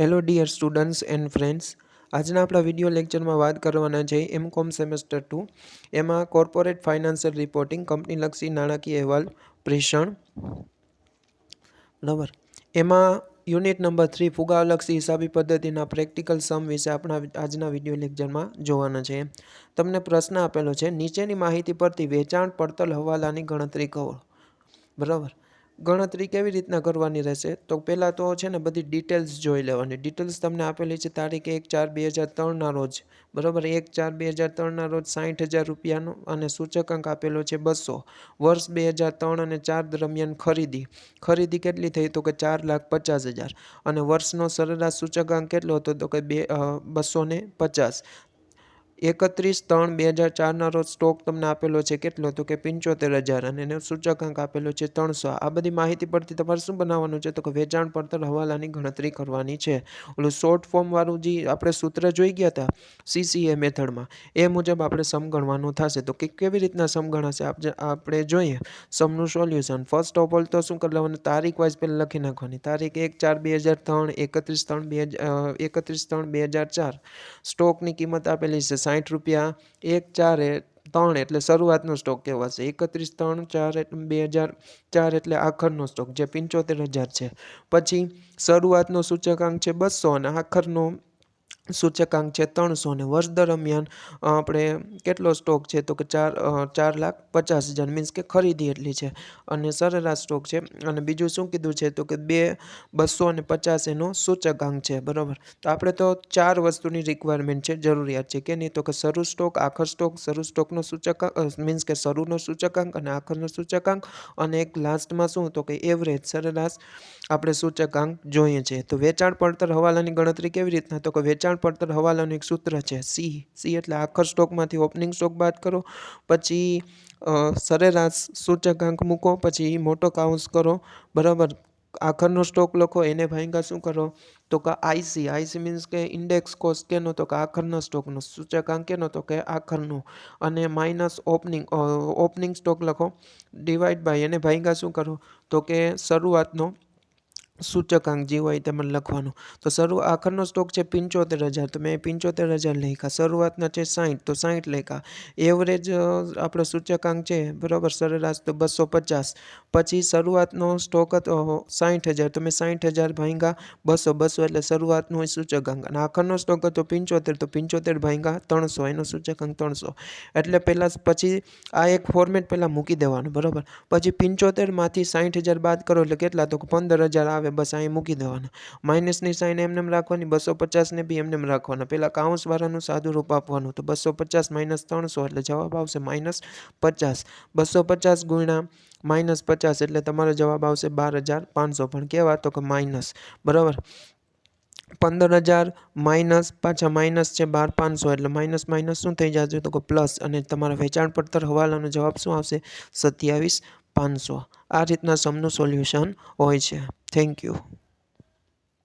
Hello dear students and friends આજના આપણા video લેક્ચરમાં વાત કરવાના છે એમ કોમ સેમેસ્ટર ટુ એમાં કોર્પોરેટ ફાઇનાન્શિયલ રિપોર્ટિંગ કંપનીલક્ષી નાણાકીય અહેવાલ, પ્રેષણ. બરાબર. એમાં યુનિટ નંબર થ્રી ફુગાવલક્ષી હિસાબી પદ્ધતિના પ્રેક્ટિકલ સમ વિશે આપણા આજના વીડિયો લેક્ચરમાં જોવાના છે. તમને પ્રશ્ન આપેલો છે, નીચેની માહિતી પરથી વેચાણ પડતલ હવાલાની ગણતરી કરો. બરાબર. ગણતરી કેવી રીતના કરવાની રહેશે? તો પહેલાં તો છે ને બધી ડિટેલ્સ જોઈ લેવાની. ડિટેલ્સ તમને આપેલી છે તારીખ એક ચાર બે હજાર ત્રણના રોજ. બરાબર? એક ચાર બે હજાર ત્રણના રોજ સાઠ હજાર રૂપિયાનો અને સૂચકાંક આપેલો છે બસો. વર્ષ બે હજાર ત્રણ અને ચાર દરમિયાન ખરીદી. ખરીદી કેટલી થઈ? તો કે ચાર લાખ પચાસ હજાર. અને વર્ષનો સરેરાશ સૂચકાંક કેટલો હતો? તો કે બે બસો પચાસ. એકત્રીસ ત્રણ બે હજાર ચારના રોજ સ્ટોક તમને આપેલો છે કેટલો? તો કે પંચોતેર હજાર અને એનો સૂચકાંક આપેલો છે ત્રણસો. આ બધી માહિતી પરથી તમારે શું બનાવવાનું છે? તો કે વેચાણ પડતર હવાલાની ગણતરી કરવાની છે. ઓલું શોર્ટ ફોર્મવાળું જે આપણે સૂત્ર જોઈ ગયા હતા સીસીએ મેથડમાં એ મુજબ આપણે સમ ગણવાનું થશે. તો કે કેવી રીતના સમ ગણાશે આપણે જોઈએ. સમનું સોલ્યુશન ફર્સ્ટ ઓફ ઓલ તો શું કરી લેવાનું? તારીખ વાઇઝ પહેલાં લખી નાખવાની. તારીખ એક ચાર બે હજાર ત્રણ, એકત્રીસ ત્રણ બે એકત્રીસ ત્રણ બે હજાર ચાર. સ્ટોકની કિંમત આપેલી છે. સાઠ રૂપિયા, એક, ચાર ત્રણ એટલે શરૂઆતનો સ્ટોક કહેવાશે એકત્રીસ, ત્રણ, ચાર બે હજાર, ચાર એટલે આખરનો સ્ટોક જે પંચોતેર હજાર છે. પછી શરૂઆતનો સૂચકાંક છે બસો અને આખરનો સૂચકાંક છે ત્રણસો ને વર્ષ દરમિયાન આપણે કેટલો સ્ટોક છે તો કે ચાર ચાર લાખ પચાસ હજાર મીન્સ કે ખરીદી એટલી છે. અને સરેરાશ સ્ટોક છે અને બીજું શું કીધું છે તો કે બે બસો અને પચાસ એનો સૂચકાંક છે, બરાબર? તો આપણે તો ચાર વસ્તુની રિક્વાયરમેન્ટ છે, જરૂરિયાત છે કે નહીં? તો કે શરૂ સ્ટોક, આખર સ્ટોક, શરૂ સ્ટોકનો સૂચકાંક મીન્સ કે શરૂનો સૂચકાંક અને આખરનો સૂચકાંક અને એક લાસ્ટમાં શું? તો કે એવરેજ સરેરાશ આપણે સૂચકાંક જોઈએ છે. તો વેચાણ પડતર હવાલાની ગણતરી કેવી રીતના? તો કે વેચાણ વેચાણ પડતર હવાલાનું એક સૂત્ર છે સી. સી એટલે આખર સ્ટોકમાંથી ઓપનિંગ સ્ટોક બાદ કરો, પછી સરેરાશ સૂચકાંક મૂકો, પછી મોટો કાઉન્સ કરો, બરાબર? આખરનો સ્ટોક લખો, એને ભાઈંગા શું કરો? તો કે આઈસી આઈસી મીન્સ કે ઇન્ડેક્સ કોસ્ટ કેનો? તો કે આખરના સ્ટોકનો સૂચકાંક કેનો? તો કે આખરનો. અને માઇનસ ઓપનિંગ ઓપનિંગ સ્ટોક લખો ડિવાઈડ બાય એને ભાઈંગા શું કરો? તો કે શરૂઆતનો સૂચકાંક જે હોય તેમાં લખવાનું. તો શરૂ, આખરનો સ્ટોક છે પંચોતેર હજાર. તો મેં પંચોતેર હજાર લખ્યા. શરૂઆતના છે સાઠ તો સાઠ લખ્યા. એવરેજ આપણો સૂચકાંક છે, બરાબર, સરેરાશ તો બસો પચાસ. પછી શરૂઆતનો સ્ટોક હતો સાઠ હજાર. તો મેં સાઠ હજાર ભાંગા બસો. બસો એટલે શરૂઆતનું હોય સૂચકાંક. અને આખરનો સ્ટોક હતો પંચોતેર. તો પંચોતેર ભાંગા ત્રણસો. એનો સૂચકાંક ત્રણસો. એટલે પહેલાં પછી આ એક ફોર્મેટ પહેલાં મૂકી દેવાનું. બરાબર? પછી પંચોતેરમાંથી સાઠ હજાર બાદ કરો એટલે કેટલા? તો પંદર હજાર આવે આવે, બસ અહીં મૂકી દેવાના. માઇનસની સાઇન એમને રાખવાની, બસો પચાસને બી એમને રાખવાના. પહેલાં કાઉન્સવાળાનું સાદું રૂપ આપવાનું તો બસો પચાસ માઇનસ ત્રણસો, એટલે જવાબ આવશે માઇનસ પચાસ. બસો પચાસ ગુણ્યા માઇનસ પચાસ, એટલે તમારો જવાબ આવશે બાર હજાર પાંચસો. પણ કેવા તો કે માઇનસ બરાબર? પંદર હજાર માઇનસ પાછા માઇનસ છે બાર પાંચસો, એટલે માઇનસ માઇનસ શું થઈ જશે? તો કે પ્લસ અને તમારા વેચાણ પડતર હવાલાનો જવાબ શું આવશે? સત્યાવીસ પાંચસો. આ રીતના સમનું સોલ્યુશન હોય છે. Thank you.